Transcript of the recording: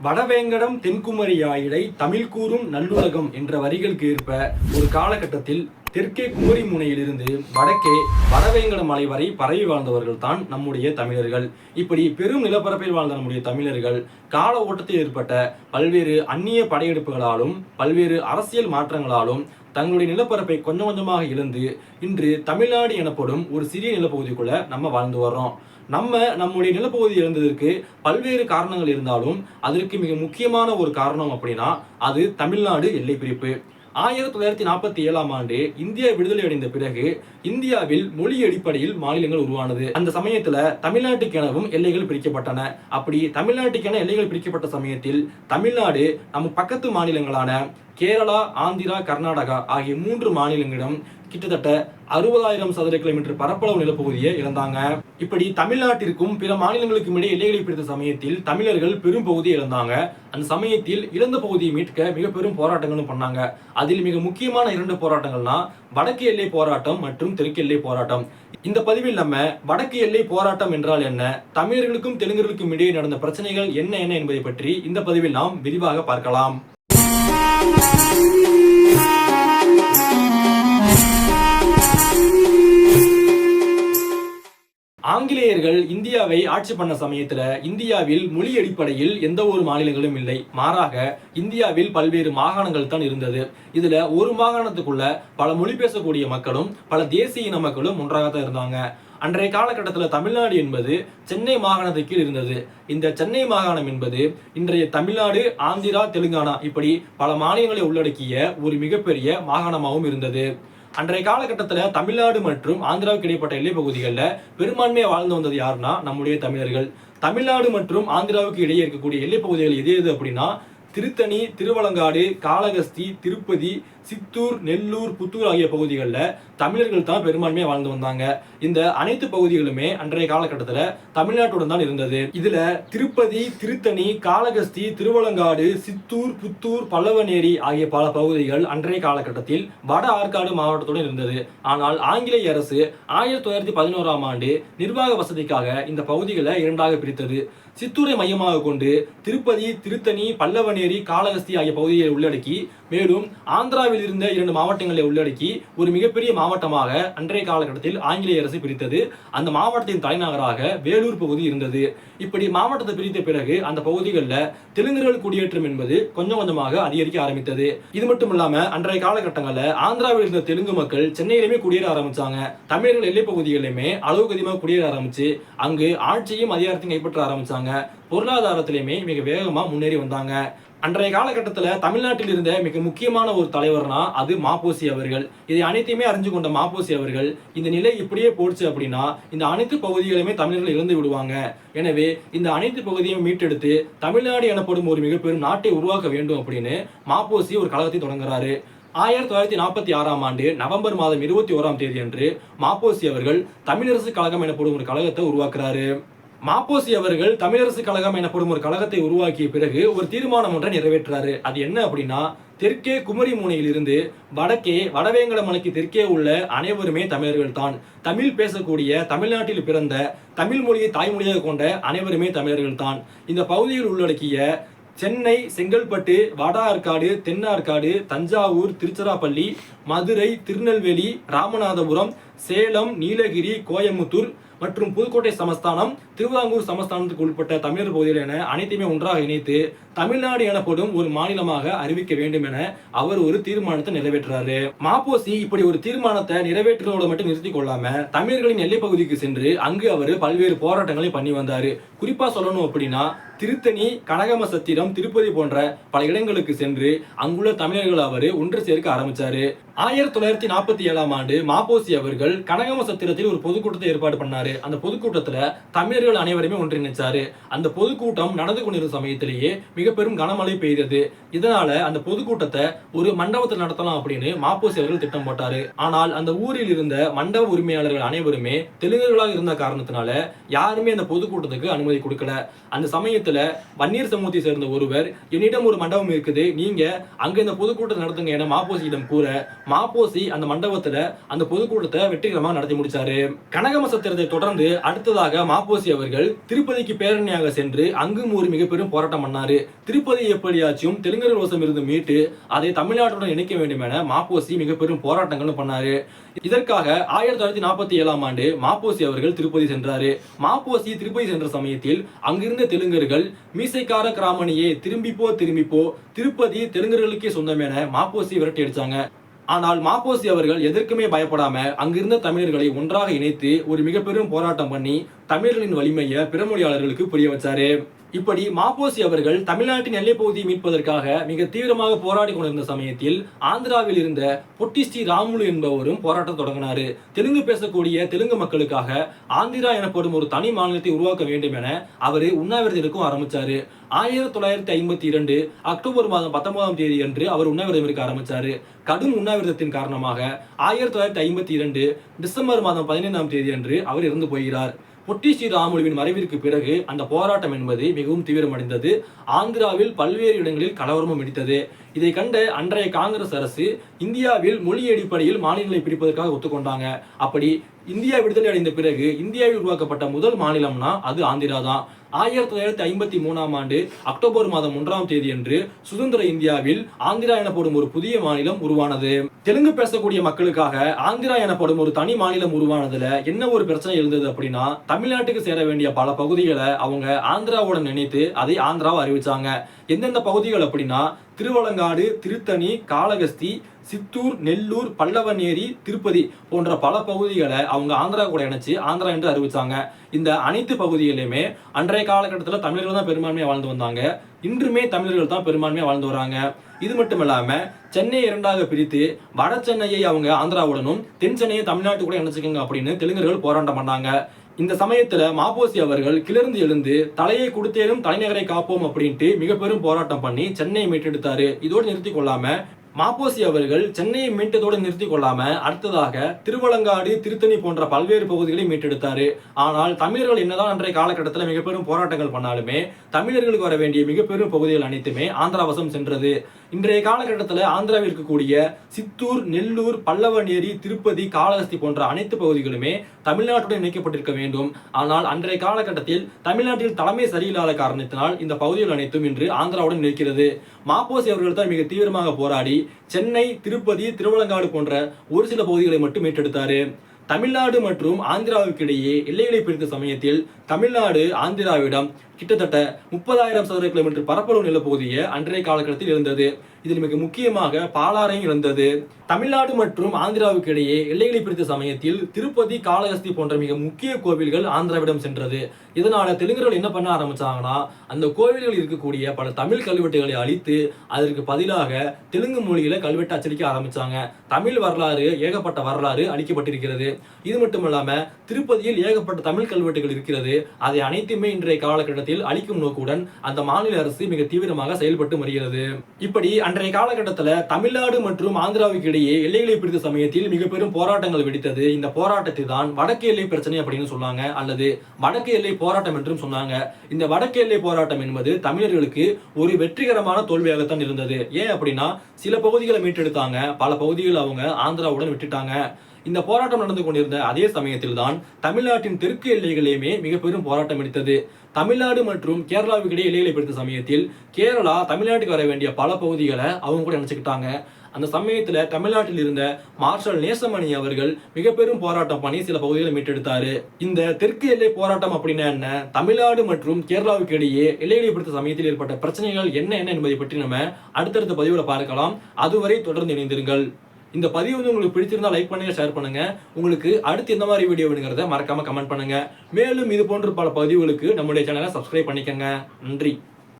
வடவேங்கடம் தென்குமரி ஆயிடை தமிழ் கூறும் நல்லுலகம் என்ற வரிகளுக்கு ஏற்ப ஒரு காலகட்டத்தில் தெற்கே குமரி முனையிலிருந்து வடக்கே வடவேங்கட மலை வரை பரவி வாழ்ந்தவர்கள் தான் நம்முடைய தமிழர்கள். இப்படி பெரும் நிலப்பரப்பில் வாழ்ந்த நம்முடைய தமிழர்கள் கால ஓட்டத்தில் ஏற்பட்ட பல்வேறு அந்நிய படையெடுப்புகளாலும் பல்வேறு அரசியல் மாற்றங்களாலும் தங்களுடைய நிலப்பரப்பை கொஞ்சம் கொஞ்சமாக இழந்து இன்று தமிழ்நாடு எனப்படும் ஒரு சிறிய நிலப்பகுதிக்குள்ள நம்ம வாழ்ந்து வர்றோம். நம்ம நம்முடைய நிலப்பகுதி இழந்ததற்கு பல்வேறு காரணங்கள் இருந்தாலும் அதற்கு மிக முக்கியமான ஒரு காரணம் அப்படின்னா அது தமிழ்நாடு எல்லை பிரிப்பு. ஆயிரத்தி தொள்ளாயிரத்தி நாற்பத்தி ஏழாம் ஆண்டு இந்தியா விடுதலை அடைந்த பிறகு இந்தியாவில் மொழி அடிப்படையில் மாநிலங்கள் உருவானது. அந்த சமயத்துல தமிழ்நாட்டுக்கெனவும் எல்லைகள் பிரிக்கப்பட்டன. அப்படி தமிழ்நாட்டுக்கென எல்லைகள் பிரிக்கப்பட்ட சமயத்தில் தமிழ்நாடு நம்ம பக்கத்து மாநிலங்களான கேரளா ஆந்திரா கர்நாடகா ஆகிய மூன்று மாநிலங்களிடம் கிட்டத்தட்ட அறுபதாயிரம் சதுர கிலோமீட்டர் பரப்பளவு நிலப்பகுதியை இழந்தாங்க. இப்படி தமிழ்நாட்டிற்கும் பிற மாநிலங்களுக்கும் இடையே எல்லைகளை பிடித்த சமயத்தில் தமிழர்கள் பெரும் பகுதியை இழந்தாங்க. அந்த சமயத்தில் இழந்த பகுதியை மீட்க மிக பெரும் போராட்டங்களும் பண்ணாங்க. அதில் மிக முக்கியமான இரண்டு போராட்டங்கள்னா வடக்கு எல்லை போராட்டம் மற்றும் தெற்கு எல்லை போராட்டம். இந்த பதிவில் நம்ம வடக்கு எல்லை போராட்டம் என்றால் என்ன தமிழர்களுக்கும் தெலுங்கர்களுக்கும் இடையே நடந்த பிரச்சனைகள் என்ன என்ன என்பதை பற்றி இந்த பதிவில் நாம் விரிவாக பார்க்கலாம். ஆங்கிலேயர்கள் இந்தியாவை ஆட்சி பண்ண சமயத்துல இந்தியாவில் மொழி அடிப்படையில் எந்த ஒரு மாநிலங்களும் இல்லை. மாறாக இந்தியாவில் பல்வேறு மாகாணங்கள் தான் இருந்தது. இதுல ஒரு மாகாணத்துக்குள்ள பல மொழி பேசக்கூடிய மக்களும் பல தேசிய இன மக்களும் ஒன்றாக தான் இருந்தாங்க. அன்றைய காலகட்டத்தில் தமிழ்நாடு என்பது சென்னை மாகாணத்துக்கு கீழ் இருந்தது. இந்த சென்னை மாகாணம் என்பது இன்றைய தமிழ்நாடு ஆந்திரா தெலுங்கானா இப்படி பல மாநிலங்களை உள்ளடக்கிய ஒரு மிகப்பெரிய மாகாணமாகவும் இருந்தது. அன்றைய காலகட்டத்தில் தமிழ்நாடு மற்றும் ஆந்திராவுக்கு இடைப்பட்ட எல்லைப் பகுதிகளில் பெரும்பான்மையாக வாழ்ந்து வந்தது யாருன்னா நம்முடைய தமிழர்கள். தமிழ்நாடு மற்றும் ஆந்திராவுக்கு இடையே இருக்கக்கூடிய எல்லைப் பகுதிகள் எது எது அப்படின்னா திருத்தணி திருவலங்காடு காளகஸ்தி திருப்பதி சித்தூர் நெல்லூர் புத்தூர் ஆகிய பகுதிகளில் தமிழர்கள் தான் பெரும்பான்மையாக வாழ்ந்து வந்தாங்க. இந்த அனைத்து பகுதிகளுமே அன்றைய காலகட்டத்தில் தமிழ்நாட்டுடன் தான் இருந்தது. இதுல திருப்பதி திருத்தணி காளகஸ்தி திருவலங்காடு சித்தூர் புத்தூர் பல்லவநேரி ஆகிய பல பகுதிகள் அன்றைய காலகட்டத்தில் வட ஆற்காடு மாவட்டத்துடன் இருந்தது. ஆனால் ஆங்கிலேய அரசு ஆயிரத்தி தொள்ளாயிரத்தி பதினோராம் ஆண்டு நிர்வாக வசதிக்காக இந்த பகுதிகளை இரண்டாக பிரித்தது. சித்தூரை மையமாக கொண்டு திருப்பதி திருத்தணி பல்லவநேரி காளகஸ்தி ஆகிய பகுதிகளை உள்ளடக்கி மேலும் ஆந்திராவில் இருந்த இரண்டு மாவட்டங்களை உள்ளடக்கி ஒரு மிகப்பெரிய மாவட்டமாக அன்றைய காலகட்டத்தில் ஆங்கிலேய அரசு பிரித்தது. அந்த மாவட்டத்தின் தலைநகராக வேலூர் பகுதி இருந்தது. இப்படி மாவட்டத்தை பிரித்த பிறகு அந்த பகுதிகளில் தெலுங்கர்கள் குடியேற்றம் என்பது கொஞ்சம் கொஞ்சமாக அதிகரிக்க ஆரம்பித்தது. இது மட்டும் இல்லாம அன்றைய காலகட்டங்களில் ஆந்திராவில் இருந்த தெலுங்கு மக்கள் சென்னையிலுமே குடியேற ஆரம்பிச்சாங்க. தமிழர்கள் எல்லை பகுதிகளிலுமே அளவுக்கு அதிகமாக குடியேற ஆரம்பிச்சு அங்கு ஆட்சியும் அதிகாரத்தையும் கைப்பற்ற ஆரம்பிச்சாங்க. பொருளாதாரத்திலையுமே மிக வேகமாக முன்னேறி வந்தாங்க. அன்றைய காலகட்டத்தில் தமிழ்நாட்டில் இருந்த மிக முக்கியமான ஒரு தலைவர்னா அது மாப்போசி அவர்கள். இதை அனைத்தையுமே அறிஞ்சு கொண்ட மாப்போசி அவர்கள் இந்த நிலை இப்படியே போடுச்சு அப்படின்னா இந்த அனைத்து பகுதிகளையுமே தமிழர்கள் இழந்து விடுவாங்க. எனவே இந்த அனைத்து பகுதியும் மீட்டெடுத்து தமிழ்நாடு எனப்படும் ஒரு மிகப்பெரும் நாட்டை உருவாக்க வேண்டும் அப்படின்னு மாப்போசி ஒரு கழகத்தை தொடங்குறாரு. ஆயிரத்தி தொள்ளாயிரத்தி நாற்பத்தி ஆறாம் ஆண்டு நவம்பர் மாதம் இருபத்தி ஓராம் தேதி அன்று மாப்போசி அவர்கள் தமிழரசு கழகம் எனப்படும் ஒரு கழகத்தை உருவாக்குறாரு. மாப்போசி அவர்கள் தமிழரசு கழகம் எனப்படும் ஒரு கழகத்தை உருவாக்கிய பிறகு ஒரு தீர்மானம் ஒன்றை நிறைவேற்றுறாரு. அது என்ன அப்படின்னா தெற்கே குமரி முனையிலிருந்து வடக்கே வடவேங்கட மலைக்கு தெற்கே உள்ள அனைவருமே தமிழர்கள் தான் தமிழ் பேசக்கூடிய தமிழ்நாட்டில் பிறந்த தமிழ் மொழியை தாய்மொழியாக கொண்ட அனைவருமே தமிழர்கள் தான் இந்த பகுதியில் உள்ளடக்கிய சென்னை செங்கல்பட்டு வட ஆற்காடு தென் ஆற்காடு தஞ்சாவூர் திருச்சிராப்பள்ளி மதுரை திருநெல்வேலி ராமநாதபுரம் சேலம் நீலகிரி கோயம்புத்தூர் மற்றும் புதுக்கோட்டை சமஸ்தானம் திருவிதாங்கூர் சமஸ்தானத்துக்கு உட்பட்ட தமிழர் பகுதிகள் என அனைத்தையுமே ஒன்றாக இணைத்து தமிழ்நாடு எனப்படும் ஒரு மாநிலமாக அறிவிக்க வேண்டும் என அவர் ஒரு தீர்மானத்தை நிறைவேற்றுறாரு. மாப்போசி இப்படி ஒரு தீர்மானத்தை நிறைவேற்றுவதோடு மட்டும் நிறுத்தி கொள்ளாம தமிழர்களின் எல்லைப்பகுதிக்கு சென்று அங்கு அவர் பல்வேறு போராட்டங்களை பண்ணி வந்தாரு. குறிப்பா சொல்லணும் அப்படின்னா திருத்தணி கனகம சத்திரம் திருப்பதி போன்ற பல இடங்களுக்கு சென்று அங்குள்ள தமிழர்கள் அவர் ஒன்று சேர்க்க ஆரம்பிச்சாரு. ஆயிரத்தி தொள்ளாயிரத்தி நாற்பத்தி ஏழாம் ஆண்டு மாப்போசி அவர்கள் கனகம சத்திரத்தில் ஒரு பொதுக்கூட்டத்தை ஏற்பாடு பண்ணாரு. அந்த பொதுக்கூட்டத்துல தமிழர்கள் அனைவருமே ஒன்றிணைச்சாரு அந்த பொதுக்கூட்டம் நடந்து கொண்டிருந்த சமயத்திலேயே மிக பெரும் கனமழை பெய்தது. இதனால அந்த பொதுக்கூட்டத்தை ஒரு மண்டபத்தில் நடத்தலாம் அப்படின்னு மாப்போசி அவர்கள் திட்டம் போட்டாரு. ஆனால் அந்த ஊரில் இருந்த மண்டப உரிமையாளர்கள் அனைவருமே தெலுங்கர்களாக இருந்த காரணத்தினால யாருமே அந்த பொதுக்கூட்டத்துக்கு அனுமதி கொடுக்கல. அந்த சமயத்தில் சமயத்துல வன்னியர் சமூகத்தை சேர்ந்த ஒருவர் என்னிடம் ஒரு மண்டபம் இருக்குது நீங்க அங்க இந்த பொதுக்கூட்டம் நடத்துங்க என மாப்போசியிடம் கூற மாப்போசி அந்த மண்டபத்துல அந்த பொதுக்கூட்டத்தை வெற்றிகரமாக நடத்தி முடிச்சாரு. கனகம சத்திரத்தை தொடர்ந்து அடுத்ததாக மாப்போசி அவர்கள் திருப்பதிக்கு பேரணியாக சென்று அங்கும் ஒரு மிக பெரும் போராட்டம் பண்ணாரு. திருப்பதி எப்படியாச்சும் தெலுங்கு வசம் இருந்து மீட்டு அதை தமிழ்நாட்டுடன் இணைக்க வேண்டும் என மாப்போசி மிக பெரும் போராட்டங்களும் பண்ணாரு. இதற்காக ஆயிரத்தி தொள்ளாயிரத்தி நாற்பத்தி ஏழாம் ஆண்டு மாப்போசி அவர்கள் திருப்பதி சென்றாரு. மாப்போசி திருப்பதி சென்ற சமயத்தில் அங்கிருந்த தெலுங்கர்கள் மீசைக்கார கிராமணியே திரும்பிப்போ திரும்பிப்போ திருப்பதி தெலுங்கர்களுக்கே சொந்தம் என மாப்போசி விரட்டி அடிச்சாங்க. ஆனால் மாப்போசி அவர்கள் எதற்குமே பயப்படாம அங்கிருந்த தமிழர்களை ஒன்றாக இணைத்து ஒரு மிக பெரும் போராட்டம் பண்ணி தமிழர்களின் வலிமையை பிறமொழியாளர்களுக்கு புரிய வச்சாரு. இப்படி மாப்போசி அவர்கள் தமிழ்நாட்டின் எல்லைப் பகுதியை மீட்பதற்காக மிக தீவிரமாக போராடி கொண்டிருந்த சமயத்தில் ஆந்திராவில் இருந்த பொட்டி ஸ்ரீ ராமுலு என்பவரும் போராட்டம் தொடங்கினாரு. தெலுங்கு பேசக்கூடிய தெலுங்கு மக்களுக்காக ஆந்திரா எனப்படும் ஒரு தனி மாநிலத்தை உருவாக்க வேண்டும் என அவர் உண்ணாவிரதம் இருக்கும் ஆரம்பிச்சாரு. ஆயிரத்தி தொள்ளாயிரத்தி ஐம்பத்தி இரண்டு அக்டோபர் மாதம் பத்தொன்பதாம் தேதி அன்று அவர் உண்ணாவிரதம் இருக்க ஆரம்பிச்சாரு. கடும் உண்ணாவிரதத்தின் காரணமாக ஆயிரத்தி தொள்ளாயிரத்தி ஐம்பத்தி இரண்டு டிசம்பர் மாதம் பதினைந்தாம் தேதி அன்று அவர் இறந்து போகிறார். முட்டி ஸ்ரீராமுலுவின் மறைவிற்கு பிறகு அந்த போராட்டம் என்பது மிகவும் தீவிரமடைந்தது. ஆந்திராவில் பல்வேறு இடங்களில் கலவரமும் வெடித்தது. இதை கண்ட அன்றைய காங்கிரஸ் அரசு இந்தியாவில் மொழி அடிப்படையில் மாநிலங்களை பிரிப்பதற்காக ஒத்துக்கொண்டாங்க. அப்படி இந்தியா விடுதலை அடைந்த பிறகு இந்தியாவில் உருவாக்கப்பட்ட முதல் மாநிலம்னா அது ஆந்திரா தான் ஆயிரத்தி தொள்ளாயிரத்தி ஐம்பத்தி மூணாம் ஆண்டு அக்டோபர் மாதம் ஒன்றாம் தேதி அன்று சுதந்திர இந்தியாவில் ஆந்திரா எனப்படும் ஒரு புதிய மாநிலம் உருவானது. தெலுங்கு பேசக்கூடிய மக்களுக்காக ஆந்திரா எனப்படும் ஒரு தனி மாநிலம் உருவானதுல என்ன ஒரு பிரச்சனை இருந்தது அப்படின்னா தமிழ்நாட்டுக்கு சேர வேண்டிய பல பகுதிகளை அவங்க ஆந்திராவோட நினைத்து அதை ஆந்திராவை அறிவிச்சாங்க. எந்தெந்த பகுதிகள் அப்படின்னா திருவலங்காடு திருத்தணி காளகஸ்தி சித்தூர் நெல்லூர் பல்லவநேரி திருப்பதி போன்ற பல பகுதிகளை அவங்க ஆந்திரா கூட இணைச்சு ஆந்திரா என்று அறிவிச்சாங்க. இந்த அனைத்து பகுதிகளையுமே அன்றைய காலகட்டத்தில் தமிழர்கள் தான் பெரும்பான்மையாக வாழ்ந்து வந்தாங்க. இன்றுமே தமிழர்கள் தான் பெரும்பான்மையாக வாழ்ந்து வராங்க. இது மட்டும் இல்லாமல் சென்னை இரண்டாக பிரித்து வட சென்னையை அவங்க ஆந்திராவுடனும் தென் சென்னையை தமிழ்நாட்டு கூட இணைச்சிக்கோங்க அப்படின்னு தெலுங்கர்கள் போராட்டம் பண்ணாங்க. இந்த சமயத்துல மாபோசி அவர்கள் கிளர்ந்து எழுந்து தலையை கொடுத்தேனும் தலைநகரை காப்போம் அப்படின்ட்டு மிக பெரும் போராட்டம் பண்ணி சென்னையை மீட்டெடுத்தாரு. இதோடு நிறுத்தி கொள்ளாம மாப்போசி அவர்கள் சென்னையை மீட்டதோடு நிறுத்தி கொள்ளாம அடுத்ததாக திருவலங்காடு திருத்தணி போன்ற பல்வேறு பகுதிகளை மீட்டெடுத்தாரு. ஆனால் தமிழர்கள் என்னதான் அன்றைய காலகட்டத்தில் மிக பெரும் போராட்டங்கள் பண்ணாலுமே தமிழர்களுக்கு வர வேண்டிய மிக பெரும் பகுதிகள் அனைத்துமே ஆந்திராவசம் சென்றது. இன்றைய காலகட்டத்தில் ஆந்திராவில் இருக்கக்கூடிய சித்தூர் நெல்லூர் பல்லவநேரி திருப்பதி காளஹஸ்தி போன்ற அனைத்து பகுதிகளுமே தமிழ்நாட்டுடன் இணைக்கப்பட்டிருக்க வேண்டும். ஆனால் அன்றைய காலகட்டத்தில் தமிழ்நாட்டில் தலைமை சரியில்லாத காரணத்தினால் இந்த பகுதிகள் அனைத்தும் இன்று ஆந்திராவுடன் நிற்கிறது. மாப்போசி அவர்கள் தான் மிக தீவிரமாக போராடி சென்னை திருப்பதி திருவலங்காடு போன்ற ஒரு சில பகுதிகளை மட்டும் ஏற்றெடுத்தாரு தமிழ்நாடு மற்றும் ஆந்திராவுக்கு இடையே எல்லைகளை பிரித்த சமயத்தில் தமிழ்நாடு ஆந்திராவிடம் கிட்டத்தட்ட முப்பதாயிரம் சதுர கிலோமீட்டர் பரப்பளவு நிலப்பகுதியை அன்றைய காலகட்டத்தில் இருந்தது. இதில் மிக முக்கியமாக பாலாறையும் இருந்தது தமிழ்நாடு மற்றும் ஆந்திராவுக்கு இடையே எல்லைகளை பிரித்த சமயத்தில் திருப்பதி காளகஸ்தி போன்ற மிக முக்கிய கோவில்கள் ஆந்திராவிடம் சென்றது. இதனால தெலுங்கர்கள் என்ன பண்ண ஆரம்பிச்சாங்கன்னா அந்த கோவில்களில் இருக்கக்கூடிய பல தமிழ் கல்வெட்டுகளை அழித்து அதற்கு பதிலாக தெலுங்கு மொழியில கல்வெட்டு அச்சடிக்க ஆரம்பிச்சாங்க. தமிழ் வரலாறு ஏகப்பட்ட வரலாறு அளிக்கப்பட்டிருக்கிறது. இது மட்டும் இல்லாம திருப்பதியில் ஏகப்பட்ட தமிழ் கல்வெட்டுகள் இருக்கிறது. அதை அனைத்துமே இன்றைய காலகட்டத்தில் அழிக்கும் நோக்குடன் அந்த மாநில அரசு மிக தீவிரமாக செயல்பட்டு வருகிறது. இப்படி அன்றைய காலகட்டத்தில் தமிழ்நாடு மற்றும் ஆந்திராவுக்கு இடையே எல்லைகளை பிடித்த சமயத்தில் மிக பெரும் போராட்டங்கள் வெடித்தது. இந்த போராட்டத்தை தான் வடக்கு எல்லை பிரச்சனை அப்படின்னு சொன்னாங்க அல்லது வடக்கு எல்லை போராட்டம் என்றும் சொன்னாங்க. இந்த வடக்கு எல்லை போராட்டம் என்பது தமிழர்களுக்கு ஒரு வெற்றிகரமான தோல்வியாகத்தான் இருந்தது. ஏன் அப்படின்னா சில பகுதிகளை மீட்டெடுத்தாங்க பல பகுதிகள் அவங்க ஆந்திராவுடன் விட்டுட்டாங்க. இந்த போராட்டம் நடந்து கொண்டிருந்த அதே சமயத்தில் தான் தமிழ்நாட்டின் தெற்கு எல்லைகளையுமே மிக பெரும் போராட்டம் எடுத்தது தமிழ்நாடு மற்றும் கேரளாவுக்கு இடையே எல்லைகளை பிடித்த சமயத்தில் கேரளா தமிழ்நாட்டுக்கு வர வேண்டிய பல பகுதிகளை அவங்க கூட நினச்சிக்கிட்டாங்க. அந்த சமயத்தில் தமிழ்நாட்டில் இருந்த மார்ஷல் நேசமணி அவர்கள் மிக பெரும் போராட்டம் பண்ணி சில பகுதிகளை மீட்டெடுத்தாரு. இந்த தெற்கு எல்லை போராட்டம் அப்படின்னா என்ன? தமிழ்நாடு மற்றும் கேரளாவுக்கு இடையே எல்லைகளை பிடித்த சமயத்தில் ஏற்பட்ட பிரச்சனைகள் என்ன என்ன என்பதை பற்றி நம்ம அடுத்தடுத்த பதிவுல பார்க்கலாம். அதுவரை தொடர்ந்து இணைந்திருங்கள். இந்த பதிவு வந்து உங்களுக்கு பிடிச்சிருந்தா லைக் பண்ணுங்க ஷேர் பண்ணுங்க. உங்களுக்கு அடுத்து எந்த மாதிரி வீடியோ வேணுங்கிறத மறக்காம கமெண்ட் பண்ணுங்க. மேலும் இது போன்ற பல பதிவுகளுக்கு நம்முடைய சேனலை சப்ஸ்கிரைப் பண்ணிக்கங்க. நன்றி.